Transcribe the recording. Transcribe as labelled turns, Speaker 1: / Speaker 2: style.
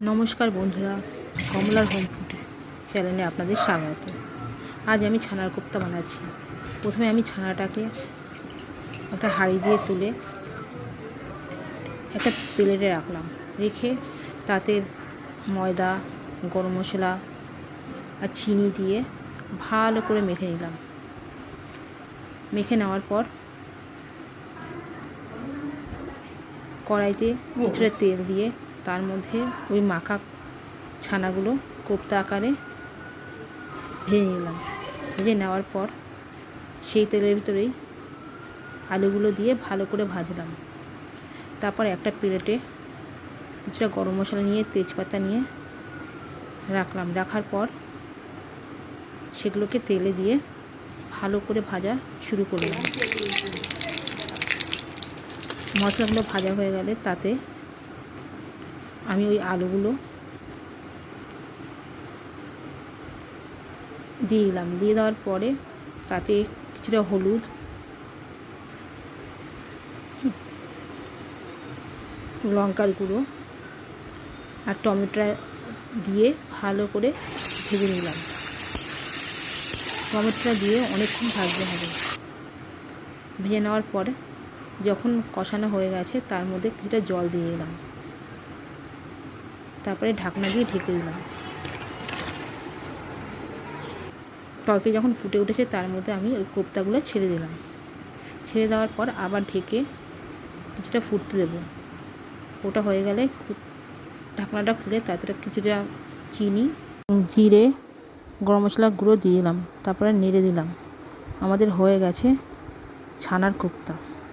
Speaker 1: নমস্কার বন্ধুরা, কমলার হোম ফুড চ্যানেলে আপনাদের স্বাগত। আজ আমি ছানার কোপ্তা বানাচ্ছি। প্রথমে আমি ছানাটাকে একটা হাঁড়ি দিয়ে তুলে একটা প্লেটে রাখলাম। রেখে তাতে ময়দা, গরম মশলা আর চিনি দিয়ে ভালো করে মেখে নিলাম। মেখে নেওয়ার পর কড়াইতে কিছুটা তেল দিয়ে তার মধ্যে ওই মাখা ছানাগুলো কোপ্তা আকারে ভেজে নিলাম। ভেজে নেওয়ার পর সেই তেলের ভিতরেই আলুগুলো দিয়ে ভালো করে ভাজলাম। তারপর একটা প্লেটে কিছুটা গরম মশলা নিয়ে তেজপাতা নিয়ে রাখলাম। রাখার পর সেগুলোকে তেলে দিয়ে ভালো করে ভাজা শুরু করলাম। মশলাগুলো ভাজা হয়ে গেলে তাতে আমি ওই আলুগুলো দিয়ে দিলাম। দিয়ে দেওয়ার পরে তাতে কিছুটা হলুদ, লঙ্কার গুঁড়ো আর টমেটোটা দিয়ে ভালো করে ভেজে নিলাম। টমেটোটা দিয়ে অনেকক্ষণ ভাজতে হবে। ভেজে নেওয়ার পরে যখন কষানো হয়ে গেছে, তার মধ্যে কিছুটা জল দিয়ে দিলাম। তারপরে ঢাকনা দিয়ে ঢেকে দিলাম। তরকারি যখন ফুটে উঠেছে, তার মধ্যে আমি ওই কোপ্তাগুলো ছেড়ে দিলাম। ছেড়ে দেওয়ার পর আবার ঢেকে কিছুটা ফুটতে দেবো। ওটা হয়ে গেলে ঢাকনাটা খুলে তাতে কিছুটা চিনি, জিরে, গরম মশলা গুঁড়ো দিয়ে দিলাম। তারপরে নেড়ে দিলাম। আমাদের হয়ে গেছে ছানার কোপ্তা।